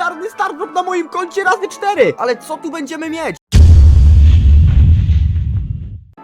legendarny Stardrop na moim koncie razy 4! Ale co tu będziemy mieć?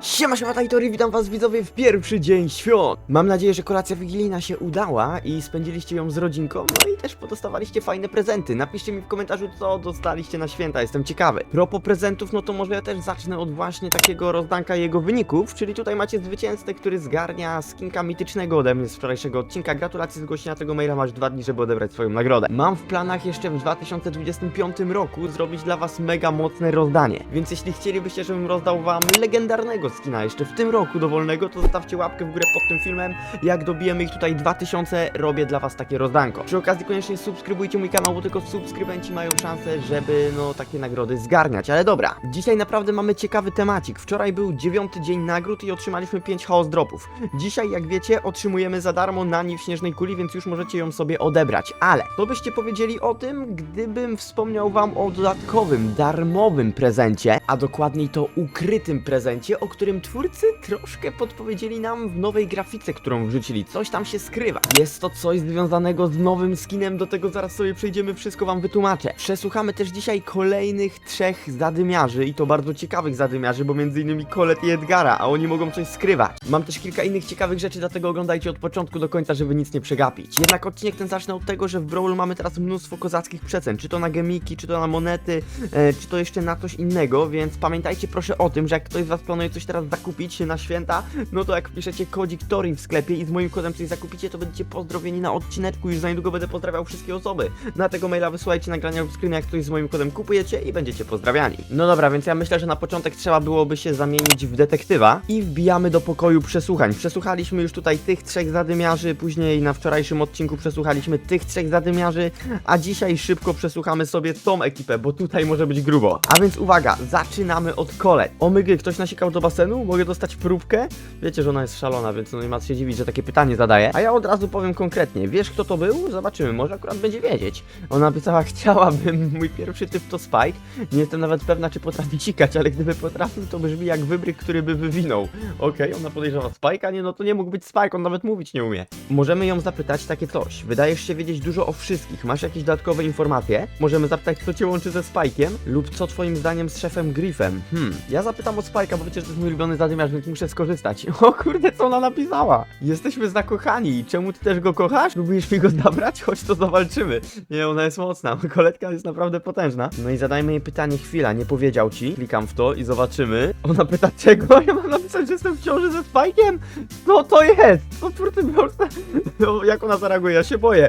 Siema, siema, Tajtory, witam was widzowie w pierwszy dzień świąt. Mam nadzieję, że kolacja wigilijna się udała i spędziliście ją z rodzinką, no i też podostawaliście fajne prezenty. Napiszcie mi w komentarzu, co dostaliście na święta, jestem ciekawy. Propos prezentów, no to może ja też zacznę od właśnie takiego rozdanka jego wyników, czyli tutaj macie zwycięzcę, który zgarnia skinka mitycznego ode mnie z wczorajszego odcinka. Gratulacje zgłoszenia tego maila, masz dwa dni, żeby odebrać swoją nagrodę. Mam w planach jeszcze w 2025 roku zrobić dla was mega mocne rozdanie, więc jeśli chcielibyście, żebym rozdał wam legendarnego skina jeszcze w tym roku dowolnego, to zostawcie łapkę w górę pod tym filmem. Jak dobijemy ich tutaj 2000, robię dla was takie rozdanko. Przy okazji koniecznie subskrybujcie mój kanał, bo tylko subskrybenci mają szansę, żeby no takie nagrody zgarniać. Ale dobra, dzisiaj naprawdę mamy ciekawy temacik. Wczoraj był dziewiąty dzień nagród i otrzymaliśmy 5 chaos dropów. Dzisiaj, jak wiecie, otrzymujemy za darmo nani w śnieżnej kuli, więc już możecie ją sobie odebrać. Ale co byście powiedzieli o tym, gdybym wspomniał wam o dodatkowym, darmowym prezencie, a dokładniej to ukrytym prezencie, o którym twórcy troszkę podpowiedzieli nam w nowej grafice, którą wrzucili. Coś tam się skrywa. Jest to coś związanego z nowym skinem, do tego zaraz sobie przejdziemy, wszystko wam wytłumaczę. Przesłuchamy też dzisiaj kolejnych trzech zadymiarzy i to bardzo ciekawych zadymiarzy, bo między innymi Colet i Edgara, a oni mogą coś skrywać. Mam też kilka innych ciekawych rzeczy, dlatego oglądajcie od początku do końca, żeby nic nie przegapić. Jednak odcinek ten zacznę od tego, że w Brawl mamy teraz mnóstwo kozackich przecen, czy to na gemiki, czy to na monety, e, czy to jeszcze na coś innego, więc pamiętajcie proszę o tym, że jak ktoś z was planuje coś teraz zakupić na święta, no to jak wpiszecie kodzik Tori w sklepie i z moim kodem coś zakupicie, to będziecie pozdrowieni na odcineczku, już za niedługo będę pozdrawiał wszystkie osoby. Na tego maila wysyłajcie nagrania lub screena, jak coś z moim kodem kupujecie i będziecie pozdrawiani. No dobra, więc ja myślę, że na początek trzeba byłoby się zamienić w detektywa i wbijamy do pokoju przesłuchań. Przesłuchaliśmy już tutaj tych trzech zadymiarzy, później na wczorajszym odcinku przesłuchaliśmy tych trzech zadymiarzy, a dzisiaj szybko przesłuchamy sobie tą ekipę, bo tutaj może być grubo. A więc uwaga, zaczynamy od kolet. Omygy, ktoś nasikał do basenu? Mogę dostać próbkę? Wiecie, że ona jest szalona, więc no nie ma co się dziwić, że takie pytanie zadaje. A ja od razu powiem konkretnie. Wiesz, kto to był? Zobaczymy, może akurat będzie wiedzieć. Ona napisała, chciałabym, mój pierwszy typ to Spike. Nie jestem nawet pewna, czy potrafi cikać, ale gdyby potrafił, to brzmi jak wybryk, który by wywinął. Okej, ona podejrzewa Spike'a, nie, no to nie mógł być Spike, on nawet mówić nie umie. Możemy ją zapytać takie coś. Wydajesz się wiedzieć dużo o wszystkich, masz jakieś dodatkowe informacje? Możemy zapytać, co cię łączy ze Spike'iem? Lub co twoim zdaniem z szefem Griffem? Hmm, ja zapytam o Spike'a, bo wiecie, że to jest mój ulubiony zadymiarz, więc muszę skorzystać. O kurde, co ona napisała? Jesteśmy zakochani. Czemu ty też go kochasz? Próbujesz mi go zabrać? Chodź to zawalczymy. Nie, ona jest mocna. Koletka jest naprawdę potężna. No i zadajmy jej pytanie chwila, nie powiedział ci. Klikam w to i zobaczymy. Ona pyta czego? Ja mam napisać, że jestem w ciąży ze Spike'iem? Co to jest? Twórcy Brawl Stars- No, jak ona zareaguje? Ja się boję.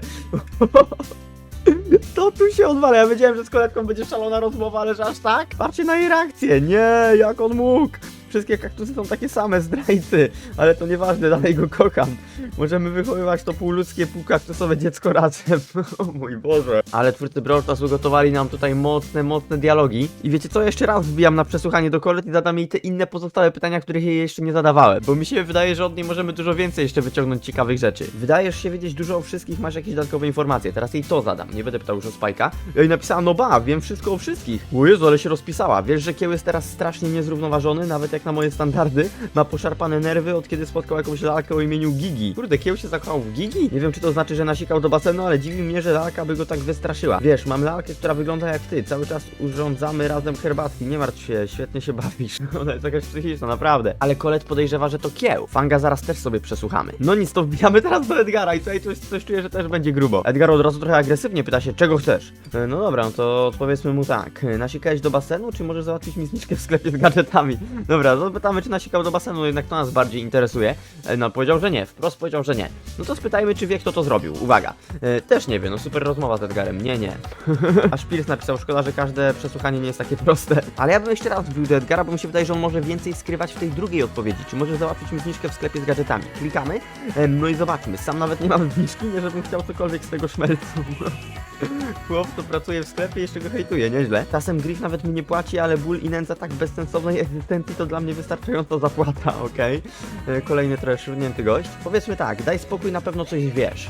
To tu się odwala. Ja wiedziałem, że z koletką będzie szalona rozmowa, ale że aż tak? Patrzcie na jej reakcję. Nie, jak on mógł. Wszystkie kaktusy są takie same, zdrajcy. Ale to nieważne, dalej go kocham. Możemy wychowywać to półludzkie, półkaktusowe dziecko razem. O mój Boże. Ale twórcy Brawl Stars ugotowali nam tutaj mocne, mocne dialogi. I wiecie co? Jeszcze raz wbijam na przesłuchanie do Colet i zadam jej te inne pozostałe pytania, których jej jeszcze nie zadawałem. Bo mi się wydaje, że od niej możemy dużo więcej jeszcze wyciągnąć ciekawych rzeczy. Wydajesz się wiedzieć dużo o wszystkich, masz jakieś dodatkowe informacje. Teraz jej to zadam. Nie będę pytał już o Spajka. I napisała, no ba, wiem wszystko o wszystkich. O Jezu, ale się rozpisała. Wiesz, że Kieł jest teraz strasznie niezrównoważony, nawet jak na moje standardy. Ma poszarpane nerwy od kiedy spotkał jakąś lalkę o imieniu Gigi. Kurde, Kieł się zakochał w Gigi? Nie wiem, czy to znaczy, że nasikał do basenu, ale dziwi mnie, że lalka by go tak wystraszyła. Wiesz, mam lalkę, która wygląda jak ty. Cały czas urządzamy razem herbatki. Nie martw się, świetnie się bawisz. Ona jest jakaś psychiczna, naprawdę. Ale Kolet podejrzewa, że to Kieł. Fanga zaraz też sobie przesłuchamy. No nic, to wbijamy teraz do Edgara i tutaj coś, coś czuję, że też będzie grubo. Edgar od razu trochę agresywnie pyta się, czego chcesz? E, No dobra, no to odpowiedzmy mu tak. E, Nasikałeś do basenu, czy możesz załatwić mi zniżkę w sklepie z gadżetami? Dobra, zapytamy, czy nasikał do basenu, jednak to nas bardziej interesuje. E, No, powiedział, że nie, wprost powiedział, że nie. No to spytajmy, czy wie, kto to zrobił. Uwaga. E, Też nie wie, no super rozmowa z Edgarem. Nie, nie. Aż Pierce napisał, szkoda, że każde przesłuchanie nie jest takie proste. Ale ja bym jeszcze raz wbił do Edgara, bo mi się wydaje, że on może więcej skrywać w tej drugiej odpowiedzi. Czy możesz załatwić mi zniżkę w sklepie z gadżetami? Klikamy, e, no i zobaczmy. Sam nawet nie mam zniżki, nie żebym chciał cokolwiek z tego szmelcu. Chłop to pracuje w sklepie i jeszcze go hejtuje, nieźle. Czasem Griff nawet mi nie płaci, ale ból i nędza tak bezsensownej egzystencji to dla mnie wystarczająca zapłata, okej? E, Kolejny trochę szurnięty gość. Powiedzmy tak, daj spokój, na pewno coś wiesz.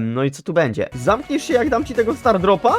No i co tu będzie? Zamkniesz się jak dam ci tego Stardropa?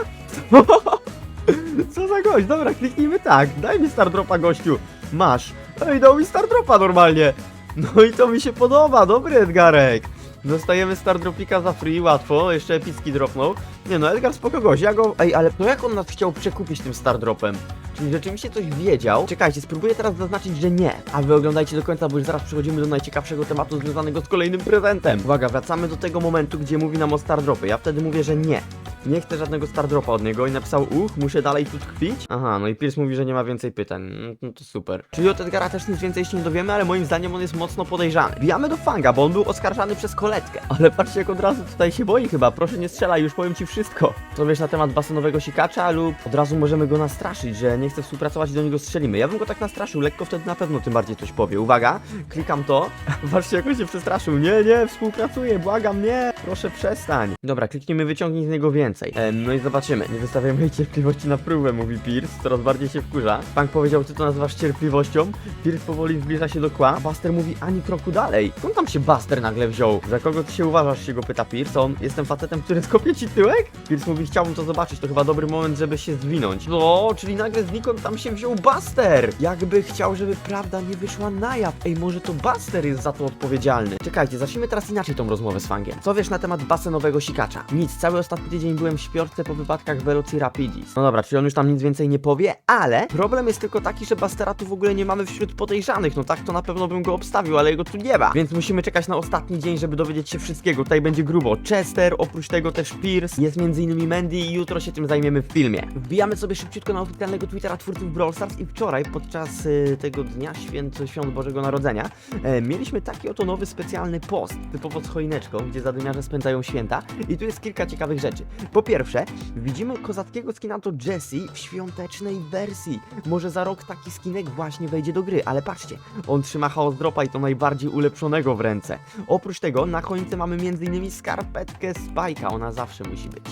Co za gość? Dobra, kliknijmy tak. Daj mi Stardropa, gościu. Masz. Ej, dał mi Stardropa normalnie. No i to mi się podoba, dobry Edgarek. Dostajemy Star Dropika za free, łatwo, jeszcze epicki dropnął. Nie no, Edgar spoko gość, ja go... Ej, ale to jak on nas chciał przekupić tym Star Dropem? Czyli rzeczywiście coś wiedział? Czekajcie, spróbuję teraz zaznaczyć, że nie. A wy oglądajcie do końca, bo już zaraz przechodzimy do najciekawszego tematu związanego z kolejnym prezentem. Uwaga, wracamy do tego momentu, gdzie mówi nam o Star Dropy. Ja wtedy mówię, że nie. Nie chcę żadnego Star Dropa od niego i napisał uch, muszę dalej tu tkwić. Aha, no i Pierce mówi, że nie ma więcej pytań. No, no to super. Czyli od Edgara też nic więcej się nie dowiemy, ale moim zdaniem on jest mocno podejrzany. Bijamy do Fanga, bo on był oskarżany przez koletkę. Ale patrzcie jak od razu tutaj się boi chyba. Proszę nie strzelaj, już powiem ci wszystko. Co wiesz na temat basenowego sikacza lub od razu możemy go nastraszyć, że nie chce współpracować i do niego strzelimy. Ja bym go tak nastraszył, lekko wtedy na pewno tym bardziej coś powie. Uwaga, klikam to. Patrzcie jak on się przestraszył. Nie, nie, współpracuję, błagam, nie. Proszę przestań. Dobra, klikniemy wyciągnij z niego więcej. E, no i zobaczymy. Nie wystawiamy jej cierpliwości na próbę, mówi Pierce. Coraz bardziej się wkurza. Punk powiedział, ty to nazywasz cierpliwością. Pierce powoli zbliża się do kła. a Buster mówi ani kroku dalej. Skąd tam się Buster nagle wziął? Za kogo ty się uważasz, się go pyta Pierce. On, jestem facetem, który skopie ci tyłek? Pierce mówi, chciałbym to zobaczyć. To chyba dobry moment, żeby się zwinąć. No, czyli nagle znikąd tam się wziął Buster. Jakby chciał, żeby prawda nie wyszła na jaw. Ej, może to Buster jest za to odpowiedzialny. Czekajcie, zacznijmy teraz inaczej tą rozmowę z Fangiem. Co wiesz na temat basenowego sikacza? Nic, cały ostatni tydzień byłem w śpiączce po wypadkach Velocirapidis. No dobra, czyli on już tam nic więcej nie powie, ale problem jest tylko taki, że Bastera tu w ogóle nie mamy wśród podejrzanych. No tak to na pewno bym go obstawił, ale jego tu nie ma. Więc musimy czekać na ostatni dzień, żeby dowiedzieć się wszystkiego. Tutaj będzie grubo. Chester, oprócz tego też Pierce, jest m.in. Mandy i jutro się tym zajmiemy w filmie. Wbijamy sobie szybciutko na oficjalnego Twittera twórców Brawl Stars i wczoraj, podczas y, tego dnia święt, świąt Bożego Narodzenia, e, mieliśmy taki oto nowy specjalny post, typowo z choineczką, gdzie zadymiarze spędzają święta. I tu jest kilka ciekawych rzeczy. Po pierwsze, widzimy kozackiego skina to Jessie w świątecznej wersji. Może za rok taki skinek właśnie wejdzie do gry, ale patrzcie, on trzyma chaos dropa i to najbardziej ulepszonego w ręce. Oprócz tego na choince mamy m.in. skarpetkę Spike'a, ona zawsze musi być.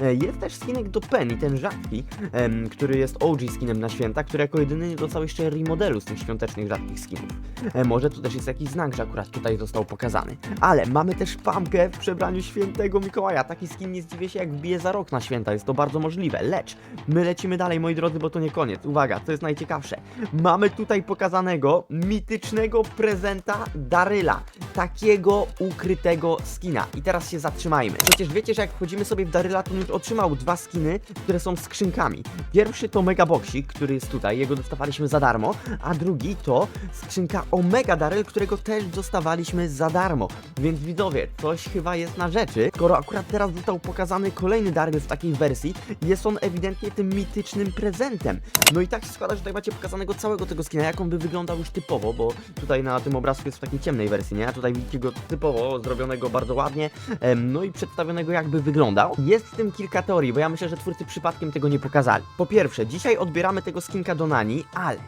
E, Jest też skinek do Penny, ten rzadki, em, który jest OG skinem na święta, który jako jedyny dostał jeszcze remodelu z tych świątecznych rzadkich skinów. E, Może tu też jest jakiś znak, że akurat tutaj został pokazany. Ale mamy też Pamkę w przebraniu świętego Mikołaja. Taki skin nie zdziwię się jak wbije za rok na święta, jest to bardzo możliwe. Lecz my lecimy dalej, moi drodzy, bo to nie koniec. Uwaga, co jest najciekawsze. Mamy tutaj pokazanego mitycznego prezenta Daryla. Takiego ukrytego skina. I teraz się zatrzymajmy. Przecież wiecie, że jak wchodzimy sobie w Daryla, to on już otrzymał dwa skiny, które są skrzynkami. Pierwszy to Mega Boxik, który jest tutaj, jego dostawaliśmy za darmo, a drugi to skrzynka Omega Daryl, którego też dostawaliśmy za darmo. Więc widzowie, coś chyba jest na rzeczy, skoro akurat teraz został pokazany kolejny Daryl w takiej wersji, jest on ewidentnie tym mitycznym prezentem. No i tak się składa, że tutaj macie pokazanego całego tego skina, jak on by wyglądał już typowo, bo tutaj na tym obrazku jest w takiej ciemnej wersji, nie? A tutaj widzicie go typowo, zrobionego bardzo ładnie, no i przedstawionego jakby wyglądał. Jest w tym kilka teorii, bo ja myślę, że twórcy przypadkiem tego nie pokazali. Po pierwsze, dzisiaj odbieramy tego skinka do Nani, ale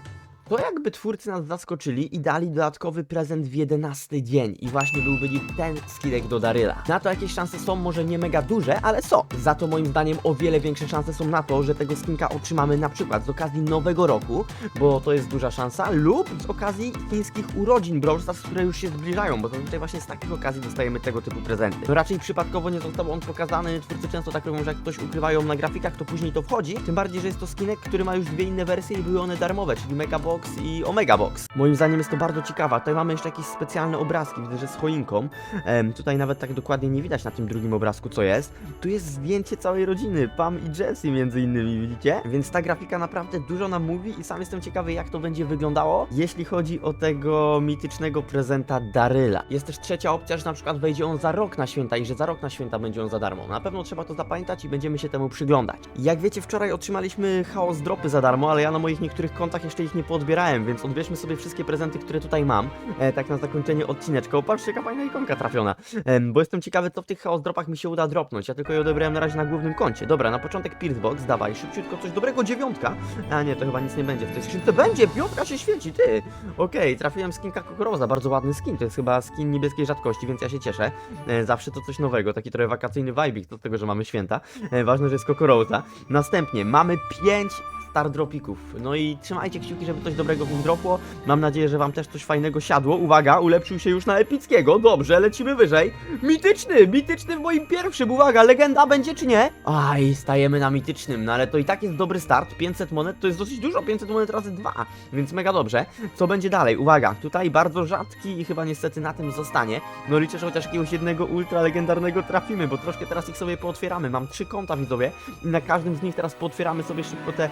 to jakby twórcy nas zaskoczyli i dali dodatkowy prezent w 11 dzień i właśnie byłby ten skinek do Daryla. Na to jakieś szanse są może nie mega duże, ale są. Za to moim zdaniem o wiele większe szanse są na to, że tego skinka otrzymamy na przykład z okazji nowego roku, bo to jest duża szansa, lub z okazji chińskich urodzin Brawl które już się zbliżają, bo zazwyczaj właśnie z takich okazji dostajemy tego typu prezenty. No raczej przypadkowo nie został on pokazany, twórcy często tak robią, że jak ktoś ukrywają na grafikach, to później to wchodzi, tym bardziej, że jest to skinek, który ma już dwie inne wersje i były one darmowe, czyli Mega Box i Omega Box. Moim zdaniem jest to bardzo ciekawa. Tutaj mamy jeszcze jakieś specjalne obrazki, widzę, że z choinką. Em, tutaj nawet tak dokładnie nie widać na tym drugim obrazku, co jest. Tu jest zdjęcie całej rodziny, Pam i Jessie między innymi, widzicie? Więc ta grafika naprawdę dużo nam mówi i sam jestem ciekawy, jak to będzie wyglądało, jeśli chodzi o tego mitycznego prezenta Daryla. Jest też trzecia opcja, że na przykład wejdzie on za rok na święta i że za rok na święta będzie on za darmo. Na pewno trzeba to zapamiętać i będziemy się temu przyglądać. Jak wiecie, wczoraj otrzymaliśmy chaos dropy za darmo, ale ja na moich niektórych kontach jeszcze ich nie poodbierałem, więc odbierzmy sobie wszystkie prezenty, które tutaj mam. E, tak na zakończenie odcineczka. Patrzcie, jaka fajna ikonka trafiona. Em, bo jestem ciekawy, co w tych chaos dropach mi się uda dropnąć. Ja tylko je odebrałem na razie na głównym koncie. Dobra, na początek Piercebox, dawaj, szybciutko coś dobrego, dziewiątka. A nie, to chyba nic nie będzie w tej skrzynce. Będzie, piątka się świeci, ty! Okej, trafiłem skinka Kokoroza, bardzo ładny skin. To jest chyba skin niebieskiej rzadkości, więc ja się cieszę. E, zawsze to coś nowego, taki trochę wakacyjny vibik, z tego, że mamy święta. E, ważne, że jest Kokoroza. Następnie mamy pięć star dropików. No i trzymajcie kciuki, żeby coś dobrego w nim dropło. Mam nadzieję, że wam też coś fajnego siadło. Uwaga, ulepszył się już na epickiego. Dobrze, lecimy wyżej. Mityczny, mityczny w moim pierwszym. Uwaga, legenda będzie czy nie? Aj, stajemy na mitycznym, no ale to i tak jest dobry start. 500 monet to jest dosyć dużo, 500 monet razy dwa, więc mega dobrze. Co będzie dalej? Uwaga, tutaj bardzo rzadki i chyba niestety na tym zostanie. No liczę, że chociaż jakiegoś jednego ultra legendarnego trafimy, bo troszkę teraz ich sobie pootwieramy. Mam trzy konta widzowie i na każdym z nich teraz pootwieramy sobie szybko te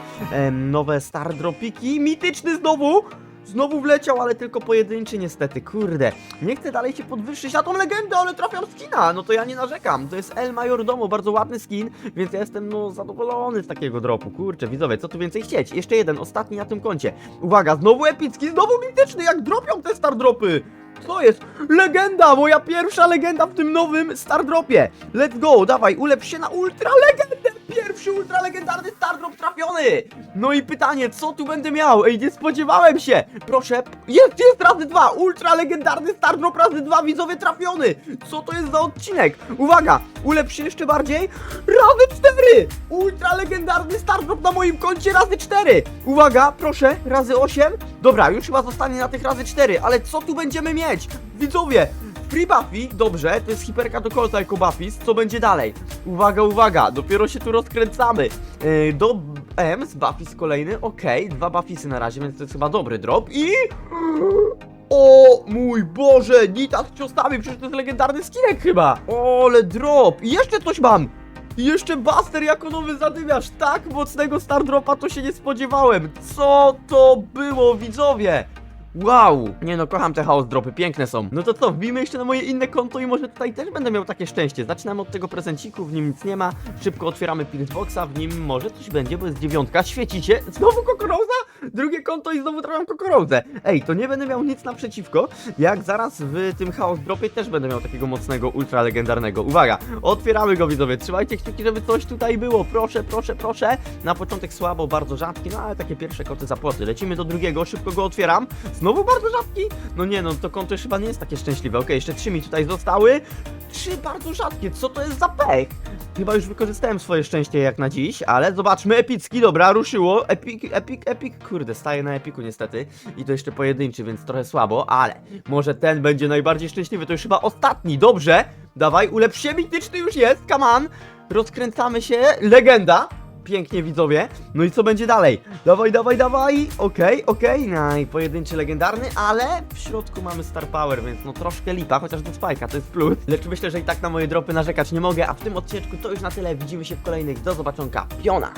nowe star dropiki. Mityczny znowu! Znowu wleciał, ale tylko pojedynczy niestety, kurde. Nie chcę dalej się podwyższyć na tą legendę, ale trafiam skina, no to ja nie narzekam. To jest El Majordomo, bardzo ładny skin, więc ja jestem no zadowolony z takiego dropu. Kurczę, widzowie, co tu więcej chcieć? Jeszcze jeden, ostatni na tym koncie. Uwaga, znowu epicki, znowu mityczny, jak dropią te star dropy! Co jest? Legenda! Moja pierwsza legenda w tym nowym Star Dropie! Let's go! Dawaj, ulepsz się na ultra legendę! Pierwszy ultra legendarny Star Drop trafiony! No i pytanie, co tu będę miał? Ej, nie spodziewałem się! Proszę, jest, jest razy dwa! Ultra legendarny Star Drop razy dwa, widzowie trafiony! Co to jest za odcinek? Uwaga, ulepsz się jeszcze bardziej? Razy cztery! Ultra legendarny Star Drop na moim koncie razy cztery! Uwaga, proszę, razy osiem. Dobra, już chyba zostanie na tych razy cztery, ale co tu będziemy mieć? Widzowie, Free Buffy, dobrze, to jest hiperka do Colta jako Buffys, co będzie dalej? Uwaga, uwaga, dopiero się tu rozkręcamy. Yy, do z Buffys kolejny, okej, dwa Buffysy na razie, więc to jest chyba dobry drop i... O mój Boże, Nita z ciosami, przecież to jest legendarny skinek chyba. O, ale drop, i jeszcze coś mam. I jeszcze Buster jako nowy zadymiarz, tak mocnego Star Dropa to się nie spodziewałem. Co to było, widzowie? Wow! Nie no, kocham te house dropy, piękne są. No to co, wbijmy jeszcze na moje inne konto i może tutaj też będę miał takie szczęście. Zaczynamy od tego prezenciku, w nim nic nie ma. Szybko otwieramy Pillsboxa, w nim może coś będzie, bo jest dziewiątka. Świecicie? Znowu Kokoroza? Drugie konto i znowu trafiam Kokorozę. Ej, to nie będę miał nic naprzeciwko, jak zaraz w tym house dropie też będę miał takiego mocnego, ultra legendarnego. Uwaga, otwieramy go widzowie, trzymajcie kciuki, żeby coś tutaj było. Proszę, proszę, proszę. Na początek słabo, bardzo rzadki, no ale takie pierwsze koty zapłoty. Lecimy do drugiego, szybko go otwieram. Znowu bardzo rzadki? No nie, no to konto już chyba nie jest takie szczęśliwe. Okej, jeszcze trzy mi tutaj zostały. Trzy bardzo rzadkie, co to jest za pech? Chyba już wykorzystałem swoje szczęście jak na dziś, ale zobaczmy, epicki, dobra, ruszyło. Epic, epic, epic, kurde, staję na epiku niestety. I to jeszcze pojedynczy, więc trochę słabo, ale może ten będzie najbardziej szczęśliwy, to już chyba ostatni, dobrze. Dawaj, ulepsz się, mityczny już jest, come on. Rozkręcamy się, legenda. Pięknie widzowie. No i co będzie dalej? Dawaj, dawaj, dawaj. Okej, okej. No pojedynczy legendarny, ale w środku mamy Star Power, więc no troszkę lipa, chociaż do spajka to jest plus. Lecz myślę, że i tak na moje dropy narzekać nie mogę, a w tym odcineczku to już na tyle. Widzimy się w kolejnych. Do zobaczonka. Piona!